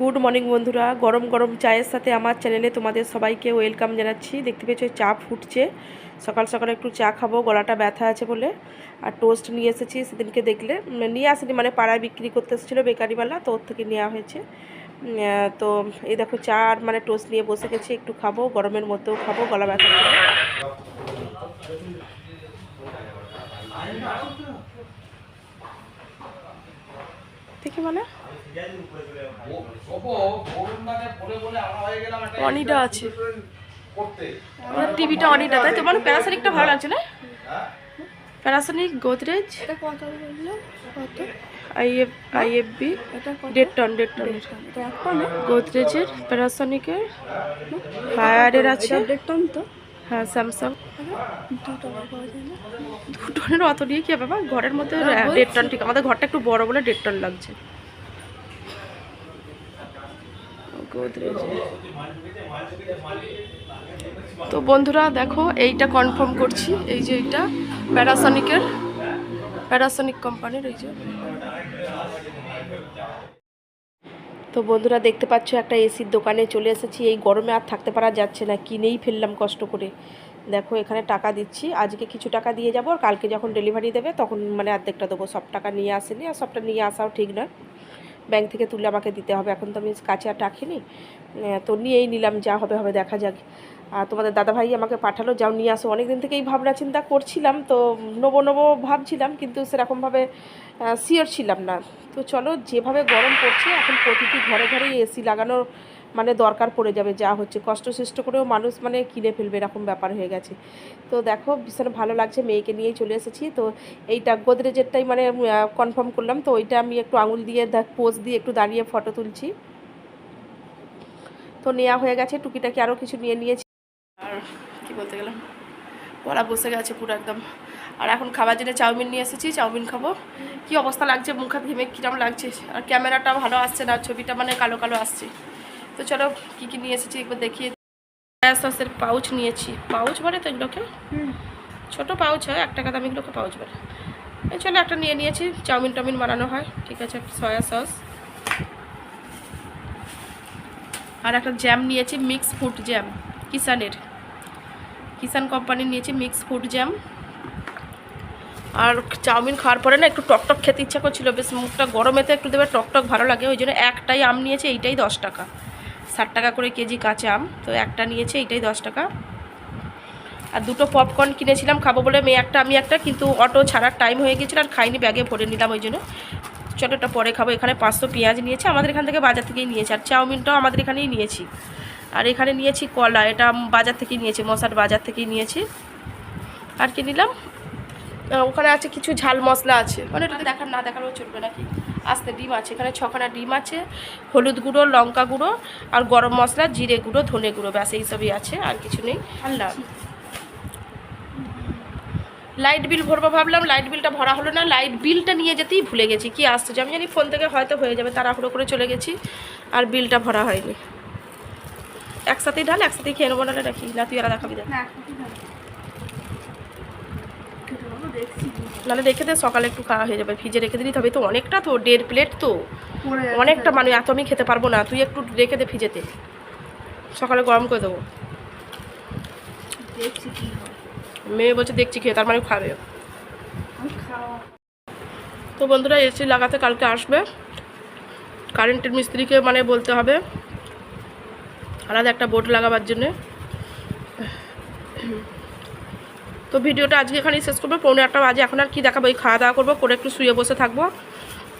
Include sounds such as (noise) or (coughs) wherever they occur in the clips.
Good morning বন্ধুরা, গরম গরম চায়ের সাথে আমার চ্যানেলে তোমাদের সবাইকে ওয়েলকাম জানাচ্ছি। দেখতে পেয়েছ চা ফুটছে। সকাল সকাল একটু চা খাব, গলাটা ব্যথা আছে বলে। আর টোস্ট নিয়ে এসেছি সেদিনকে দেখলে। নিয়ে আসেনি মানে পাড়ায় বিক্রি করতে এসেছিল বেকারিওয়ালা, তো ওর থেকে নেওয়া হয়েছে। তো এই দেখো চা আর মানে টোস্ট নিয়ে বসে গেছি, একটু খাব, গরমের মধ্যেও খাব, গলা ব্যথা করে। মানে। অনিডা আছে। আমার টিভিটা অনিডা তাই তোমার প্যারাসনিকটা ভালো লাগছে না? প্যারাসনিক গোদরেজ? এটা কত বলল? কত? IF IFB? দেড় টন দেড় টন গোদরেজের প্যারাসনিকের? ফায়ারের আছে। এটা দেড় টন তো? হ্যাঁ স্যামসাং। দু টনের অত নিয়ে কি বাবা ঘরের মধ্যে দেড় টন ঠিক আমাদের ঘরটা একটু বড় বলে দেড় টন লাগছে। তো বন্ধুরা, দেখো, এইটা কনফার্ম করছি। এই যে এইটা প্যারাসনিকের প্যারাসনিক কোম্পানির এই যে। তো বন্ধুরা, দেখতে পাচ্ছ, একটা এসির দোকানে চলে এসেছি। এই গরমে আর থাকতে পারা যাচ্ছে না, কিনেই ফেললাম কষ্ট করে। দেখো, এখানে টাকা দিচ্ছি। আজকে কিছু টাকা দিয়ে যাব, আর কালকে যখন ডেলিভারি দেবে, তখন মানে অর্ধেকটা দেবো। সব টাকা নিয়ে আসেনি, আর সবটা নিয়ে আসাও ঠিক নয়। ব্যাংক থেকে তুলে আমাকে দিতে হবে। এখন তো আমি কাছে আর রাখিনি। তো নিয়েই নিলাম, যা হবে হবে, দেখা যাক। আর তোমাদের দাদাভাই আমাকে পাঠালো, যাও নিয়ে আসো। অনেক দিন থেকেই ভাবনা চিন্তা করছিলাম, তো নেব নেব ভাবছিলাম, কিন্তু সেরকমভাবে সিওর ছিলাম না। তো চলো, যেভাবে গরম পড়ছে, এখন প্রতিটি ঘরে ঘরেই এসি লাগানোর মানে দরকার পড়ে যাবে, যা হচ্ছে। কষ্ট সৃষ্ট করেও মানুষ মানে কিনে ফেলবে, এরকম ব্যাপার হয়ে গেছে। তো দেখো, ভীষণ ভালো লাগছে, মেয়েকে নিয়েই চলে এসেছি। তো এইটা গোদরেজেরটাই মানে কনফার্ম করলাম। তো ওইটা আমি একটু আঙুল দিয়ে পোজ দিয়ে একটু দাঁড়িয়ে ফটো তুলছি। তো নেওয়া হয়ে গেছে, টুকিটাকি আরও কিছু নিয়ে নিয়েছি। আর কি বলতে গেলাম? গলা বসে গেছে পুরো একদম। আর এখন খাবার জন্য চাউমিন নিয়ে এসেছি, চাউমিন খাব। কি অবস্থা লাগছে মুখ হাত ঘেমে কিরম লাগছে? আর ক্যামেরাটা ভালো আসছে না, ছবিটা মানে কালো কালো আসছে। তো চলো কী কী নিয়ে এসেছি একবার দেখিয়ে সয়া সসের পাউচ নিয়েছি। পাউচ বলে তো এগুলোকে? ছোটো পাউচ হয় এক টাকা দামিগুলোকে পাউচ বলে। এই চলো একটা নিয়ে নিয়েছি চাউমিন টাউমিন বানানো হয় ঠিক আছে সয়া সস। আর একটা জ্যাম নিয়েছি মিক্স ফুড জ্যাম কিষানের কিষান কোম্পানির নিয়েছি মিক্স ফুড জ্যাম। আর চাউমিন খাওয়ার পরে না একটু টকটক খেতে ইচ্ছা করছিল বেশ মুখটা গরমেতে একটু দেবে টকটক ভালো লাগে ওই জন্য একটাই আম নিয়েছে এইটাই দশ টাকা। ষাট টাকা করে কেজি কাঁচা আম, তো একটা নিয়েছে এইটাই দশ টাকা। আর দুটো পপকর্ন কিনেছিলাম, খাব বলে মেয়ে একটা, আমি একটা, কিন্তু অটো ছাড়ার টাইম হয়ে গেছিল আর খাইনি ব্যাগে ভরে নিলাম ওই জন্য। চলো এটা পরে খাব, এখানে পাঁচশো পেঁয়াজ নিয়েছে, আমাদের এখান থেকে বাজার থেকেই নিয়েছে, আর চাউমিনটাও আমাদের এখানেই নিয়েছি। আর এখানে নিয়েছি কলা, এটা বাজার থেকেই নিয়েছি, মশার বাজার থেকেই নিয়েছি। আর কি নিলাম? ওখানে আছে কিছু ঝাল মশলা আছে। মানে এটা দেখার, না দেখারও চলবে নাকি? আস্তে ডিম আছে। এখানে ছখানা ডিম আছে, হলুদ গুঁড়ো, লঙ্কা গুঁড়ো আর গরম মশলা, জিরে গুঁড়ো, ধনে গুঁড়ো, ব্যাস এইসবই আছে, আর কিছু নেই। আল্লাহ লাইট বিল ভরবো ভাবলাম, লাইট বিলটা ভরা হলো না, লাইট বিলটা নিয়ে যেতেই ভুলে গেছি। কি আসছে যে আমি জানি, ফোন থেকে হয়তো হয়ে যাবে, তাড়াহুড়ো করে চলে গেছি, আর বিলটা ভরা হয়নি। একসাথেই ঢাল, একসাথেই খেয়ে নেব, নাহলে রাখি না, তুই আর দেখাবি দেখ। নাহলে রেখে দে সকালে একটু খাওয়া হয়ে যাবে। ফ্রিজে রেখে দিলি তবে তো অনেকটা তো দেড় প্লেট তো। অনেকটা মানে এত আমি খেতে পারব না তুই একটু রেখে দে ফ্রিজেতে। সকালে গরম করে দেবো। দেখছি মেয়ে বলছে দেখছি খেয়ে তার মানে খাবে। তো বন্ধুরা এসি লাগাতে কালকে আসবে। কারেন্টের মিস্ত্রিকে মানে বলতে হবে আলাদা একটা বোর্ড লাগাবার জন্যে। তো ভিডিওটা আজকে এখানেই শেষ করব। পৌনে একটা বাজে, এখন আর কি দেখাবো? এই খাওয়া দাওয়া করব, করে একটু শুয়ে বসে থাকব।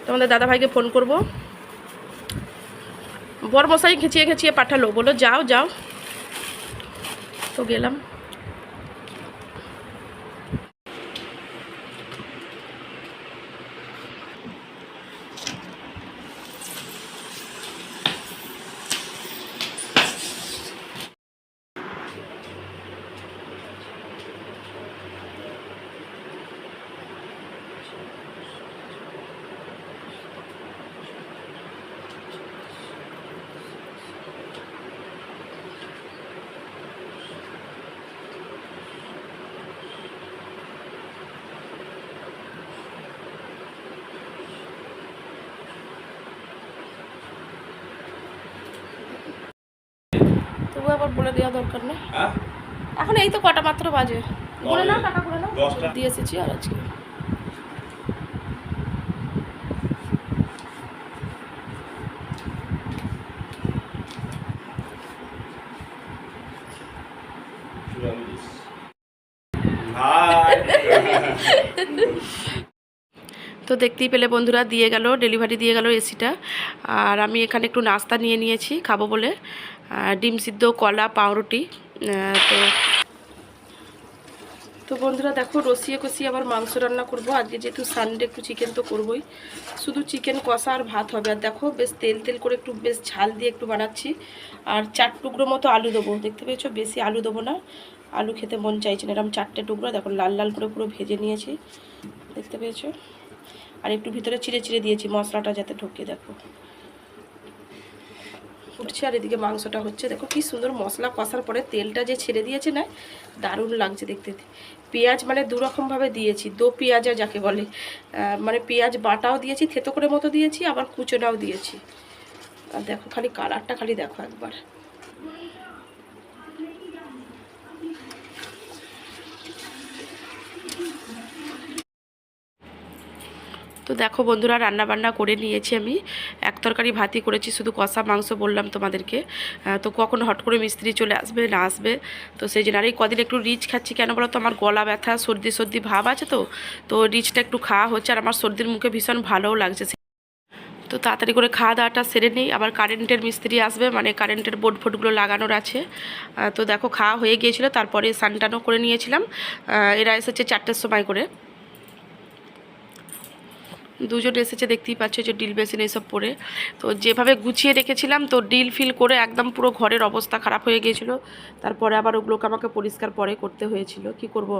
তোমাদের দাদাভাইকে ফোন করব। বরমশাই খেঁচিয়ে খেঁচিয়ে পাঠালো বলো যাও যাও। তো গেলাম। আবার বলে দেওয়া দরকার নেই। হ্যাঁ? এখন এই তো কটা মাত্র বাজে। বলে না টাকা করে না দিয়ে এসেছি আর আজকে চুরাল্লিশ হাই তো দেখতেই পেলে বন্ধুরা, দিয়ে গেল ডেলিভারি দিয়ে গেল এসিটা আর আমি এখানে একটু নাস্তা নিয়ে নিয়েছি, খাব বলে। ডিম সিদ্ধ, কলা, পাউরুটি তো তো বন্ধুরা, দেখো, রসিয়ে কষিয়ে আবার মাংস রান্না করব। আজকে যেহেতু সানডে একটু চিকেন তো করবই। শুধু চিকেন কষা আর ভাত হবে। আর দেখো, বেশ তেল তেল করে একটু, বেশ ঝাল দিয়ে একটু বানাচ্ছি। আর চার টুকরো মতো আলু দেবো। দেখতে পেয়েছ? বেশি আলু দেবো না। আলু খেতে মন চাইছে না। এরকম চারটে টুকরো, দেখো, লাল লাল করে পুরো ভেজে নিয়েছি। দেখতে পেয়েছ? আর একটু ভিতরে চিড়ে চিড়ে দিয়েছি, মশলাটা যাতে ঢোকে, দেখো। উঠছে আর এদিকে মাংসটা হচ্ছে, দেখো কি সুন্দর মশলা কষার পরে তেলটা যে ছেড়ে দিয়েছে না, দারুণ লাগছে দেখতে। পেঁয়াজ মানে দুরকমভাবে দিয়েছি, দো পেঁয়াজা যাকে বলে মানে পেঁয়াজ বাটাও দিয়েছি, থেতো করে মতো দিয়েছি, আবার কুচোটাও দিয়েছি। আর দেখো খালি কালারটা খালি দেখো একবার। তো দেখো বন্ধুরা রান্না বান্না করে নিয়েছি আমি। এক তরকারি ভাতই করেছি, শুধু কষা মাংস বললাম তোমাদেরকে। তো কখন হট করে মিস্ত্রি চলে আসবে, না আসবে। তো সেই জন্য, আর এই কদিন একটু রিচ খাচ্ছি কেন বলো তো? আমার গলা ব্যথা, সর্দি সর্দি ভাব আছে তো? তো রিচটা একটু খাওয়া হচ্ছে আর আমার সর্দির মুখে ভীষণ ভালোও লাগছে। তো তাড়াতাড়ি করে খাওয়া দাওয়াটা সেরে নিই। আবার কারেন্টের মিস্ত্রি আসবে মানে কারেন্টের বোর্ড ফোর্ডগুলো লাগানোর আছে। তো দেখো খাওয়া হয়ে গিয়েছিল, তারপরে সানটানও করে নিয়েছিলাম। এরা এসেছে চারটের সময় করে। দুজন এসেছে, দেখতেই পাচ্ছ যে ডিল বেসিন এইসব পরে। তো যেভাবে গুছিয়ে রেখেছিলাম, তো ডিল ফিল করে একদম পুরো ঘরের অবস্থা খারাপ হয়ে গিয়েছিল। তারপরে আবার ওগুলোকে আমাকে পরিষ্কার পরে করতে হয়েছিল। কি করব?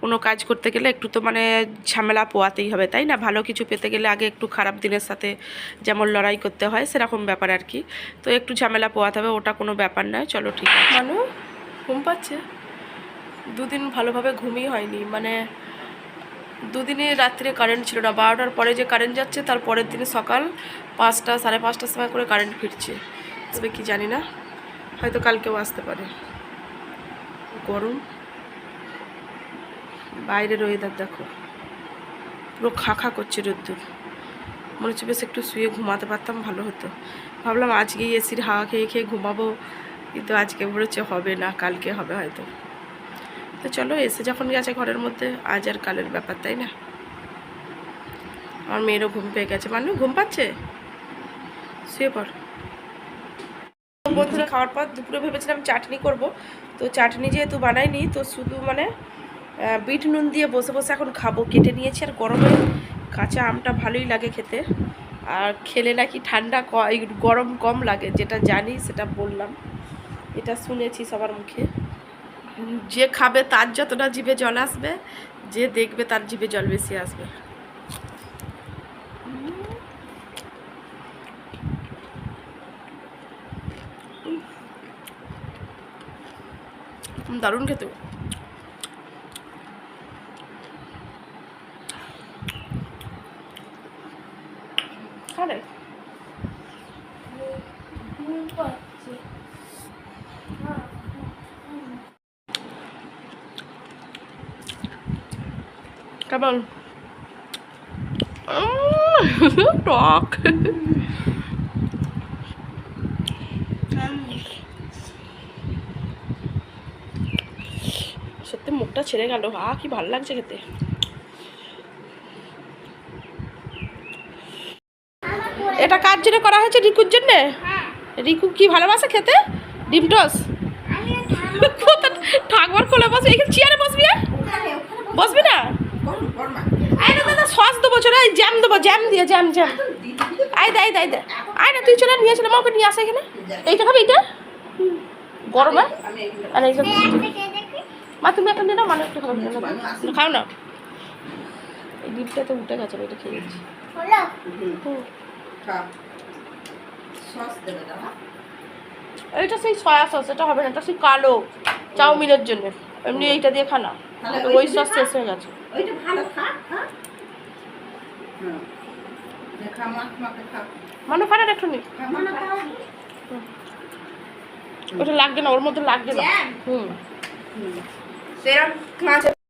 কোনো কাজ করতে গেলে একটু তো মানে ঝামেলা পোয়াতেই হবে, তাই না? ভালো কিছু পেতে গেলে আগে একটু খারাপ দিনের সাথে যেমন লড়াই করতে হয়, সেরকম ব্যাপার আর কি। তো একটু ঝামেলা পোয়াতে হবে, ওটা কোনো ব্যাপার নয়। চলো ঠিক আছে। মানু, ঘুম পাচ্ছে? দুদিন ভালোভাবে ঘুমই হয়নি মানে দুদিনে রাত্রে কারেন্ট ছিল না। বারোটার পরে যে কারেন্ট যাচ্ছে, তার পরের দিনে সকাল পাঁচটা, সাড়ে পাঁচটার সময় করে কারেন্ট ফিরছে। তবে কি জানি না, হয়তো কালকেও আসতে পারে। গরম। বাইরের ওয়েদার দেখো। পুরো খা খা করছে রোদ্দুর। মনে হচ্ছে বেশ একটু শুয়ে ঘুমাতে পারতাম, ভালো হতো। ভাবলাম আজকেই এসির হাওয়া খেয়ে খেয়ে ঘুমাবো। কিন্তু আজকে মনে হচ্ছে হবে না, কালকে হবে হয়তো। তো চলো, এসে যখন গেছে ঘরের মধ্যে, আজ আর কালের ব্যাপার, তাই না? আমার মেয়েরও ঘুম পেয়ে গেছে। মানু ঘুম পাচ্ছে? শুয়ে পড়। বন্ধুরা, খাওয়ার পর দুপুরে ভেবেছিলাম চাটনি করব। তো চাটনি যেহেতু বানাইনি, তো শুধু মানে বিট নুন দিয়ে বসে বসে এখন খাব। কেটে নিয়েছি আর গরমে কাঁচা আমটা ভালোই লাগে খেতে। আর খেলে নাকি ঠান্ডা গরম কম লাগে, যেটা জানি সেটা বললাম। এটা শুনেছি সবার মুখে। যে খাবে তার যতটা জিভে জল আসবে, যে দেখবে তার জিভে জল বেশি আসবে। দারুণ খেতে। খারে উম, টক (laughs) সত্যি মুখটা ছেড়ে গেল। আ কি ভালো লাগছে খেতে। এটা কার জন্য করা হয়েছে? রিকুর জন্যে? রিকু কি ভালোবাসে খেতে? ডিম টোস ঠাকবার কোলে বসবে এখানে চেয়ারে বসবি? বসবি না? সস দেবো চলে আয়, জ্যাম দেবো জ্যাম দিয়ে জ্যাম জ্যাম আয় দে আয় দে আয় দে। আয় না তুই চলে নিয়ে আসলে আমাকে নিয়ে আসে এখানে। এইটা খাবি এইটা? গরমে আর এইটা মা তুমি একটা নিয়ে নাও মানে একটু খাবে না খাও না? এই ডিমটা তো উঠে গেছে এটা খেয়ে গেছি এইটা সেই সয়া সস এটা হবে না এটা সেই কালো চাউমিনের জন্য। এমনি এইটা দিয়ে খানা ওই সস শেষ হয়ে গেছে। ওইটা ভালো খাক হ্যাঁ? মানে ফাটা একটু নি ওটা লাগবে না ওর মধ্যে লাগবে না। হুম। হুম। সেরকম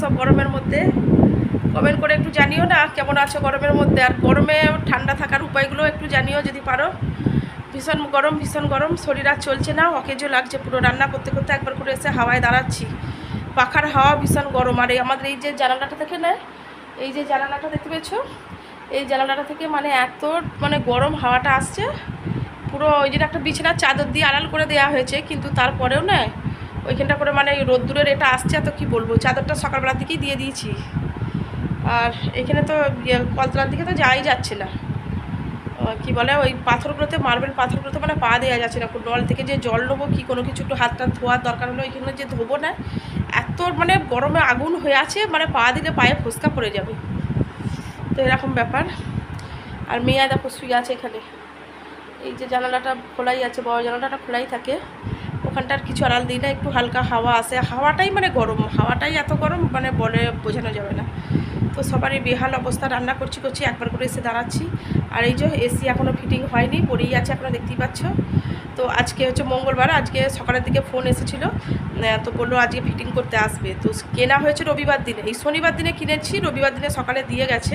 সব গরমের মধ্যে। কমেন্ট করে একটু জানিও না কেমন আছো গরমের মধ্যে। আর গরমে ঠান্ডা থাকার উপায়গুলো একটু জানিও যদি পারো। ভীষণ গরম ভীষণ গরম, শরীর আর চলছে না, অকেজো লাগছে পুরো রান্না করতে করতে একবার করে এসে হাওয়ায় দাঁড়াচ্ছি। পাখার হাওয়া ভীষণ গরম, আর এই আমাদের এই যে জানালাটা থেকে না, এই যে জানালাটা দেখতে পেয়েছ? এই জানালাটা থেকে মানে এত মানে গরম হাওয়াটা আসছে। পুরো ওই যে একটা বিছানার চাদর দিয়ে আড়াল করে দেওয়া হয়েছে, কিন্তু তারপরেও না ওইখানটা করে মানে রোদ্দুরের এটা আসছে এত কি বলব? চাদরটা সকালবেলার দিকেই দিয়ে দিয়েছি। আর এখানে তো ইয়ে, কলতলার দিকে তো যাই যাচ্ছে না। কি বলে ওই পাথরগুলোতে মার্বেল পাথরগুলোতে মানে পা দেওয়া যাচ্ছে না। নল থেকে যে জল নেব কি কোনো কিছু একটু হাত টাত ধোয়ার দরকার হলো ওইখানে যে ধোবো না এত মানে গরমে আগুন হয়ে আছে মানে পা দিলে পায়ে ফুসকা পড়ে যাবে। তো এরকম ব্যাপার। আর মেয়া দেখো শুয়ে আছে এখানে। এই যে জানালাটা খোলাই আছে বড় জানালাটা খোলাই থাকে। ওখানটার কিছু আড়াল দিই না, একটু হালকা হাওয়া আসে হাওয়াটাই মানে গরম, হাওয়াটাই এত গরম মানে বলে বোঝানো যাবে না। তো সবারই বেহাল অবস্থা, রান্না করছি করছি একবার করে এসে দাঁড়াচ্ছি। আর এই যে এসি এখনও ফিটিং হয়নি, পড়েই আছে আপনারা দেখতেই পাচ্ছ। তো আজকে হচ্ছে মঙ্গলবার, আজকে সকালের দিকে ফোন এসেছিল। তো বলল আজকে ফিটিং করতে আসবে। তো কেনা হয়েছে রবিবার দিনে। এই শনিবার দিনে কিনেছি, রবিবার দিনে সকালে দিয়ে গেছে।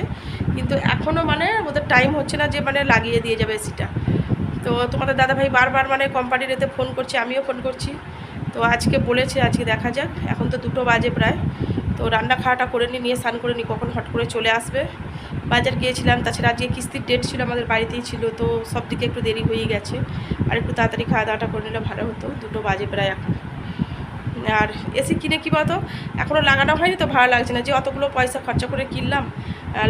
কিন্তু এখনও মানে ওদের টাইম হচ্ছে না যে মানে লাগিয়ে দিয়ে যাবে এসিটা। তো তোমাদের দাদাভাই বারবার মানে কোম্পানির এতে ফোন করছে, আমিও ফোন করছি। তো আজকে বলেছে, আজকে দেখা যাক। এখন তো দুটো বাজে প্রায়। তো রান্না খাওয়াটা করে নিই নিয়ে স্নান করে নিই কখন হট করে চলে আসবে। বাজার গিয়েছিলাম, তাছাড়া আজকে কিস্তির ডেট ছিল, আমাদের বাড়িতেই ছিল, তো সব দিকে একটু দেরি হয়ে গেছে। আর একটু তাড়াতাড়ি খাওয়া দাওয়াটা করে নিলে ভালো হতো। দুটো বাজে প্রায় এখন। আর এসি কিনে কী বলতো? এখনও লাগানো হয়নি তো, ভালো লাগছে না। যে অতগুলো পয়সা খরচা করে কিনলাম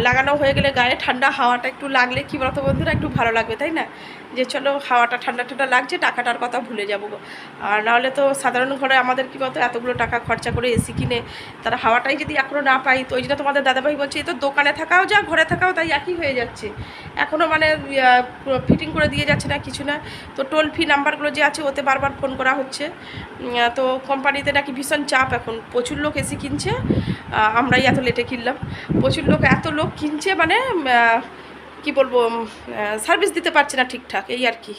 লাগানো হয়ে গেলে গায়ে ঠান্ডা হাওয়াটা একটু লাগলে, কী বলতো বন্ধুরা? একটু ভালো লাগবে, তাই না? যে চলো হাওয়াটা ঠান্ডা ঠান্ডা লাগছে, টাকাটার কথা ভুলে যাব আর নাহলে তো সাধারণ ঘরে আমাদের কী বলতো, এতগুলো টাকা খরচা করে এসি কিনে তারা হাওয়াটাই যদি এখনও না পাই তো ওই জন্য তোমাদের দাদাভাই বলছে, এই তো দোকানে থাকাও যা, ঘরে থাকাও তাই, একই হয়ে যাচ্ছে। এখনও মানে ফিটিং করে দিয়ে যাচ্ছে না, কিছু না। তো টোল ফ্রি নাম্বারগুলো যে আছে, ওতে বারবার ফোন করা হচ্ছে। তো কোম্পানিতে নাকি ভীষণ চাপ এখন। প্রচুর লোক এসি কিনছে। আমরাই এত লেটে কিনলাম। প্রচুর লোক, এত লোক কিনছে মানে কি বলব সার্ভিস দিতে পারছে না ঠিকঠাক, এই আর কি।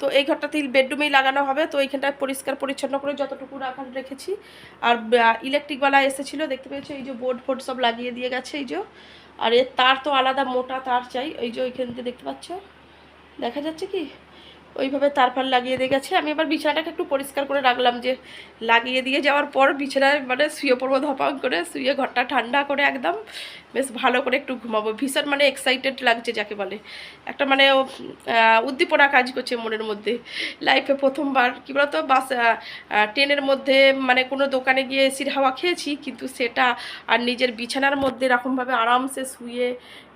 তো এই ঘরটাতে বেডরুমেই লাগানো হবে, তো এইখানটায় পরিষ্কার পরিচ্ছন্ন করে যতটুকু রাখার রেখেছি। আর ইলেকট্রিকওয়ালা এসেছিল, দেখতে পেয়েছ, এই যে বোর্ড ফোর্ড সব লাগিয়ে দিয়ে গেছে, এই যে। আর এর তার তো আলাদা, মোটা তার চাই, এই যে ওইখান থেকে দেখতে পাচ্ছ। দেখা যাচ্ছে কি? ওইভাবে তারপর লাগিয়ে দিয়ে গেছে। আমি এবার বিছানাটাকে একটু পরিষ্কার করে রাখলাম যে, লাগিয়ে দিয়ে যাওয়ার পর বিছানায় মানে শুয়ে পড়ব ধপাং করে, শুয়ে ঘরটা ঠান্ডা করে একদম বেশ ভালো করে একটু ঘুমাবো। ভীষণ মানে এক্সাইটেড লাগছে যাকে বলে। একটা মানে উদ্দীপনা কাজ করছে মনের মধ্যে। লাইফে প্রথমবার, কী বলতো, বাস ট্রেনের মধ্যে মানে কোনো দোকানে গিয়ে এসির হাওয়া খেয়েছি, কিন্তু সেটা আর নিজের বিছানার মধ্যে এরকমভাবে আরামসে শুয়ে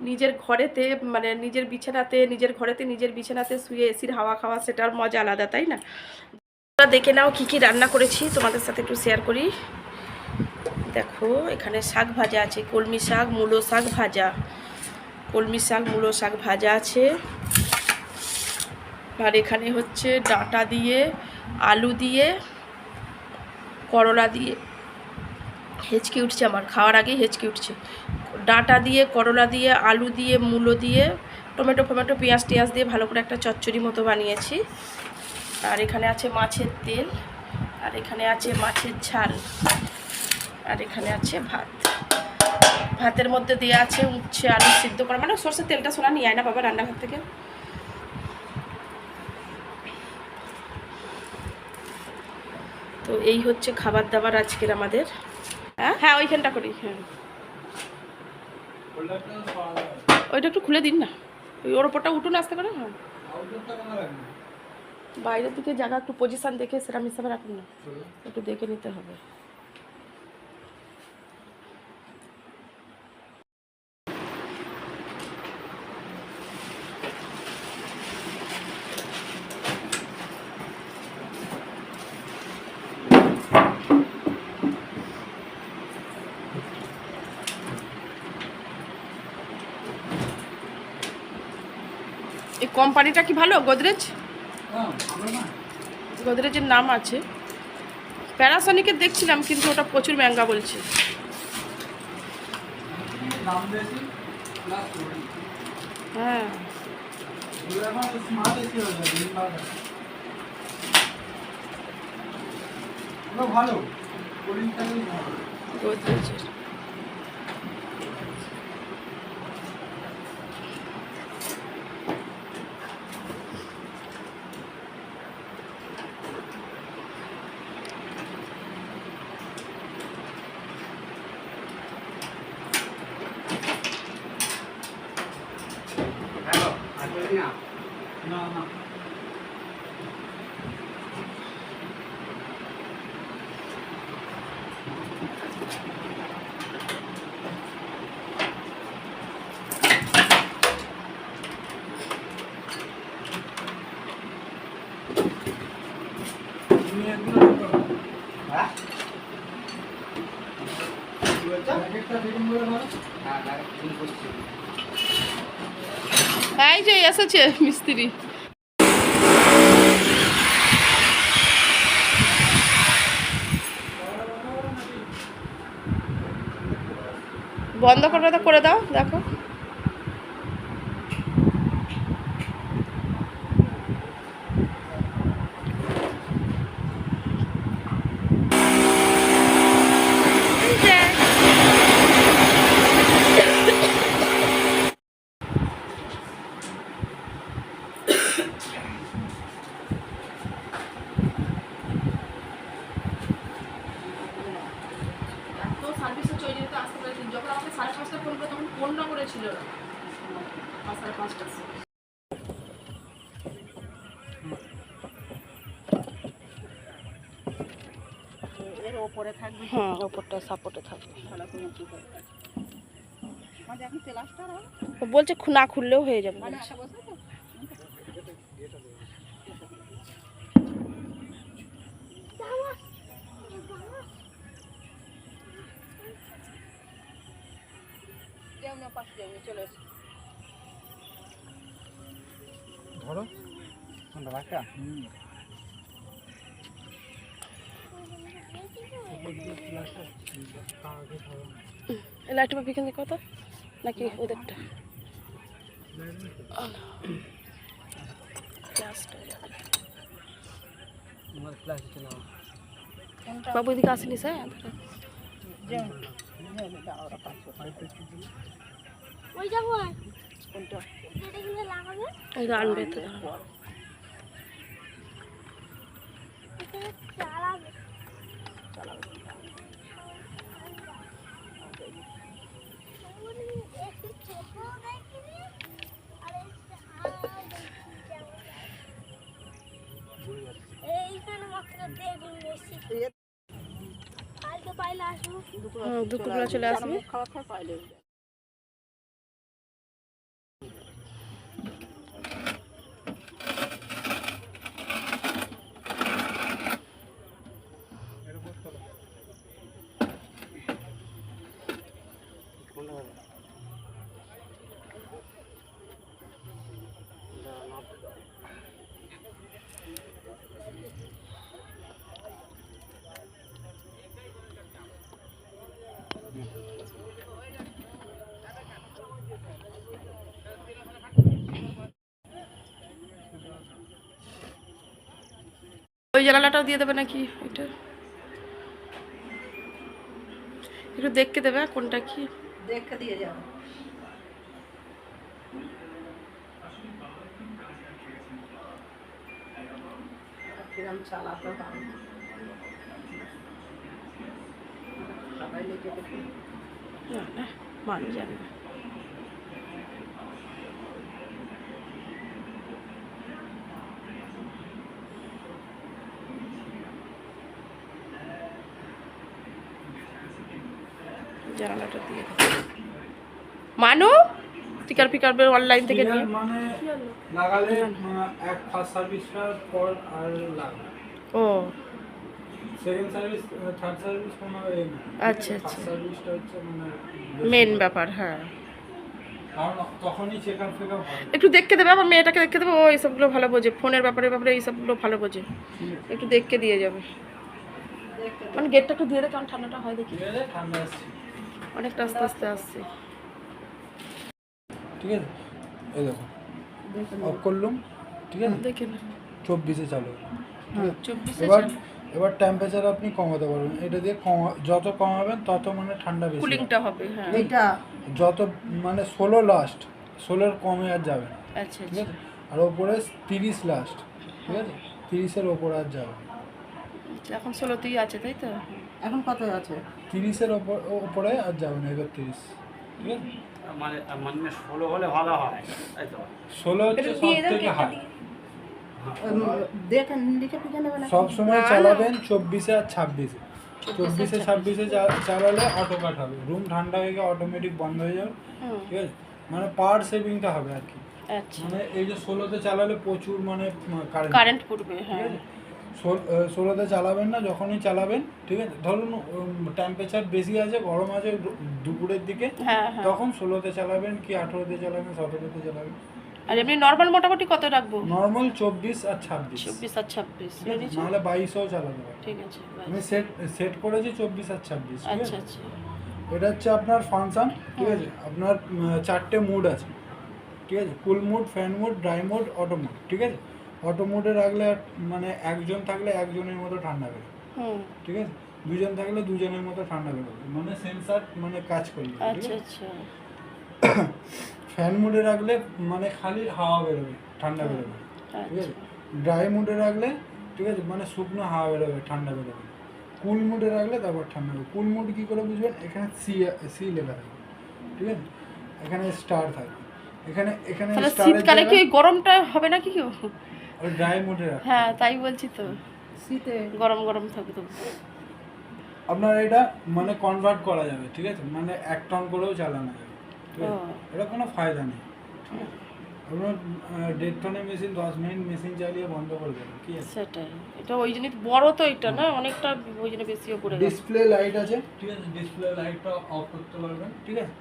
নিজের ঘরেতে মানে নিজের বিছানাতে, নিজের ঘরেতে নিজের বিছানাতে শুয়ে এসির হাওয়া খাওয়া সেটার মজা আলাদা, তাই না? দেখে নাও কি কি রান্না করেছি, তোমাদের সাথে একটু শেয়ার করি। দেখো, এখানে শাক ভাজা আছে, কলমি শাক, মূলো শাক ভাজা। কলমি শাক, মূলো শাক ভাজা আছে। আর এখানে হচ্ছে ডাঁটা দিয়ে, আলু দিয়ে, করলা দিয়ে। হেঁচকি উঠছে আমার, খাওয়ার আগেই হেঁচকি উঠছে। ডাঁটা দিয়ে, করলা দিয়ে, আলু দিয়ে, মূলো দিয়ে টমেটো, ফমেটো, পেঁয়াজ, টিয়াজ দিয়ে ভালো করে একটা চচ্চড়ি মতো বানিয়েছি। আর এখানে আছে মাছের তেল, আর এখানে আছে মাছের ঝাল, আর এখানে আছে ভাত। ভাতের মধ্যে দেওয়া আছে উচ্ছে, আলু সিদ্ধ করা। মানে সর্ষের তেলটা সোনা নিয়ে না বাবা রান্নাঘর থেকে। তো এই হচ্ছে খাবার দাবার আজকের আমাদের। হ্যাঁ? হ্যাঁ ওইখানটা করি হ্যাঁ। ওইটা একটু খুলে দিন না। ওর ওপরটা উঠুন আসতে পারে? না বাইরের দিকে জায়গা একটু পজিশান দেখে সেরকম হিসাবে রাখুন না। একটু দেখে নিতে হবে। কোম্পানিটা কি ভালো? গোদরেজ? গোদরেজের নাম আছে। প্যারাসনিকের দেখছিলাম কিন্তু ওটা প্রচুর ম্যাঙ্গা বলছে। হ্যাঁ। ভালো। পরিষ্কার ভালো গোদরেজের না না তুমি এগুলো করো হ্যাঁ একটা বেগুন বলে ধরো এই যে এসেছে মিস্ত্রি। বন্ধ করবে তো করে দাও দেখো এই যে। এত সার্ভিসে চলে যেতে আসতে পারে যখন আমাকে সাড়ে পাঁচটা ফোন করে তখন ফোন না করেছিল না পাঁচ সাড়ে পাঁচটা এর ওপরে থাকবে হ্যাঁ ওপরটা সাপোর্টে থাকবে। বলছে না খুললেও হয়ে যাবে ধরো। কোনটা রাখা হুম। এই লাইটটা পাবি এখান কত? নাকি ওদেরটা? বাবু এদিকে আসেনি স্যার? আনবে তো দাঁড়াও। চালাবে একটু ছোট দেখিনি আর একটা আর এইখানে চলে আসবে। বেশি কালকে পাইলে। ওই জানালাটাও দিয়ে দেবে নাকি? ওইটা একটু দেখতে দেবে কোনটা কি? দেখে দিয়ে যাব কিরম চালাতে না মানুষ জানে জানালাটা দিয়ে। মানু স্টিকার ফিকার বের অনলাইন থেকে নিয়ে। মানে লাগালে এক ফার্স্ট সার্ভিসটার পর আর লাগবে ও। সেকেন্ড সার্ভিস থার্ড সার্ভিস কোনো এই আচ্ছা, আচ্ছা। সার্ভিসটা হচ্ছে মানে মেন ব্যাপার হ্যাঁ। একটু দেখতে দেবে আমার মেয়েটাকে দেখতে দেবে ও এইসবগুলো ভালো বোঝে। ফোনের ব্যাপারে ব্যাপারে এইসবগুলো ভালো বোঝে। একটু দেখকে দিয়ে যাবে। মানে গেটটা একটু দিয়ে দে কারণ ঠান্ডাটা হয় দেখি। ঠান্ডা আসছে। অনেকটা আস্তে আস্তে আসছে। ঠিক আছে? এই দেখো। অফ করলুম ঠিক আছে? দেখে চব্বিশে চালু। এবার এবার টেম্পারেচার আপনি কমাতে পারবেন। এটা দিয়ে কমা যত কমাবেন তত মানে ঠান্ডা বেশি কুলিংটা হবে। হ্যাঁ। এইটা। যত মানে ষোলো লাস্ট ষোলোর কমে আর যাবে না। আচ্ছা ঠিক আচ্ছা। আছে আর ওপরে তিরিশ লাস্ট ঠিক আছে? তিরিশের ওপরে আর যাবে না। আচ্ছা, এখন ষোলোতেই আছে তাই তো? এখন কত আছে। তিরিশের ওপর ওপরে আর যাবে না এবার তিরিশ ঠিক আছে? মানে মানে ষোলো হলে ভালো হয় তাই তো? ষোলো হচ্ছে সব থেকে হাই উম, দেখে লিখে ফিখে নেবে না সব সময় চালাবেন চব্বিশে আর ছাব্বিশে। চব্বিশে ছাব্বিশে। চালালে অটো কাট হবে। রুম ঠান্ডা হয়ে গিয়ে অটোমেটিক বন্ধ হয়ে যাবে। ঠিক আছে? মানে পাওয়ার সেভিংটা হবে আর কি। আচ্ছা। মানে এই যে ষোলোতে চালালে প্রচুর মানে কারেন্ট কারেন্ট পড়বে ঠিক হ্যাঁ ষোলোতে চালাবেন না যখনই চালাবেন ঠিক আছে? ধরুন টেম্পারেচার বেশি আছে গরম আছে দুপুরের দিকে হ্যাঁ হ্যাঁ। তখন ষোলোতে চালাবেন কি আঠেরোতে চালাবেন সতেরোতে চালাবেন? আর এমনি নর্মাল মোটামুটি কত রাখব? নর্মাল চব্বিশ আর ছাব্বিশ। চব্বিশ আর ছাব্বিশ? নাহলে বাইশও চালাতে ঠিক আছে আমি সেট সেট করেছি চব্বিশ আর ছাব্বিশ ঠিক আচ্ছা আছে? আচ্ছা। এটা হচ্ছে আপনার ফাংশন ঠিক আছে? আপনার চারটে মুড আছে ঠিক আছে? Cool mood fan mood dry mood auto mood ঠিক আছে? অটো মুডে রাখলে মানে একজন থাকলে একজনের মতো ঠান্ডা বেরোবে ঠিক আছে? দুজন থাকলে দুজনের মতো ঠান্ডা বেরোবে মানে সেন্সার মানে কাজ করবে আচ্ছা আচ্ছা। (coughs) ফ্যান মুডে রাখলে মানে খালি হাওয়া বেরোবে ঠান্ডা বেরোবে ঠিক আচ্ছা। আছে ড্রাই মুডে রাখলে ঠিক আছে? মানে শুকনো হাওয়া বেরোবে ঠান্ডা বেরোবে। কুল মুডে রাখলে তারপর ঠান্ডা হবে কুল মুড কী করে বুঝবেন? এখানে সি সি লেখা থাকবে ঠিক আছে? এখানে স্টার থাকবে এখানে এখানে শীতকালে কি গরমটা হবে না কি? ওই ড্রাই মুডে হ্যাঁ তাই বলছি তো। শীতে। গরম গরম থাকবে তো। আপনার এটা মানে কনভার্ট করা যাবে ঠিক আছে? মানে এক টন করেও চালানো যাবে ঠিক আছে? ও। এটা কোনো ফায়দা নেই। ঠিক আছে আপনার দেড় টনের মেশিন দশ মিনিট মেশিন চালিয়ে বন্ধ করে কি আছে? সেটাই। এটা ওই জন্য বড় তো এটা না? অনেকটা ওই জন্য বেশিও গেছে ডিসপ্লে লাইট আছে? ঠিক আছে ডিসপ্লে লাইটটা অফ করতে পারবেন ঠিক আছে?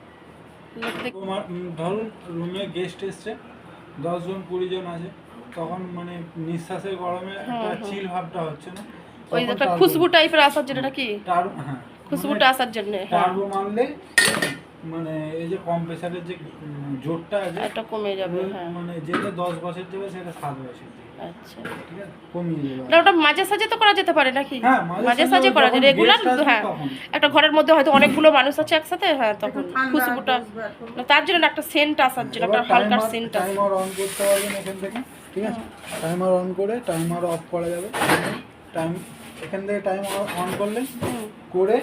তোমার ধরুন রুমে গেস্ট এসছে দশজন কুড়ি জন আছে। তখন মানে নিঃশ্বাসের গরমে একটা চিল ভাবটা হচ্ছে না? ওই যে একটা খুশবু টাইপের আসার জন্য নাকি? তার হ্যাঁ। খুশবুটা আসার জন্য হ্যাঁ। টার্বো মারলে মানে এই যে কম্প্রেসারের যে জোরটা আছে একটা কমে যাবে হ্যাঁ। মানে যেটা দশ বছর যাবে সেটা সাত বছর যাবে। আচ্ছা। ঠিক আছে? কমিয়ে না ওটা মাঝে সাঝে তো করা যেতে পারে নাকি? হ্যাঁ, মাঝে সাঝে করা যায়। রেগুলার হ্যাঁ। একটা ঘরের মধ্যে হয়তো অনেকগুলো মানুষ আছে একসাথে হ্যাঁ তখন খুশবুটা না, তার জন্য না একটা সেন্ট আসার জন্য একটা হালকা সেন্ট আসে টাইমার অন করতে পারবেন এখান থেকে? ঠিক আছে? টাইমার অন করে টাইমার অফ করা যাবে। টাইম এখান থেকে টাইম অন করলেন করে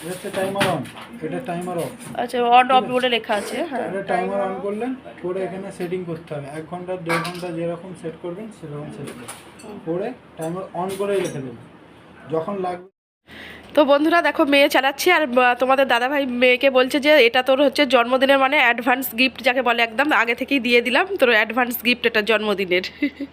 এটা হচ্ছে টাইমার অন এটা টাইমার অফ আচ্ছা অন অফ বলে লেখা আছে হ্যাঁ। এটা টাইমার অন করলেন করে এখানে সেটিং করতে হবে। এক ঘণ্টা দেড় ঘণ্টা যেরকম সেট করবেন সেরকম সেট করবেন। করে টাইমার অন করেই রেখে দেবেন। যখন লাগবে তো বন্ধুরা দেখো, মেয়ে চালাচ্ছে আর তোমাদের দাদাভাই মেয়েকে বলছে যে এটা তোর হচ্ছে জন্মদিনের মানে অ্যাডভান্স গিফট যাকে বলে একদম, আগে থেকেই দিয়ে দিলাম, তোর অ্যাডভান্স গিফট এটা জন্মদিনের। (laughs)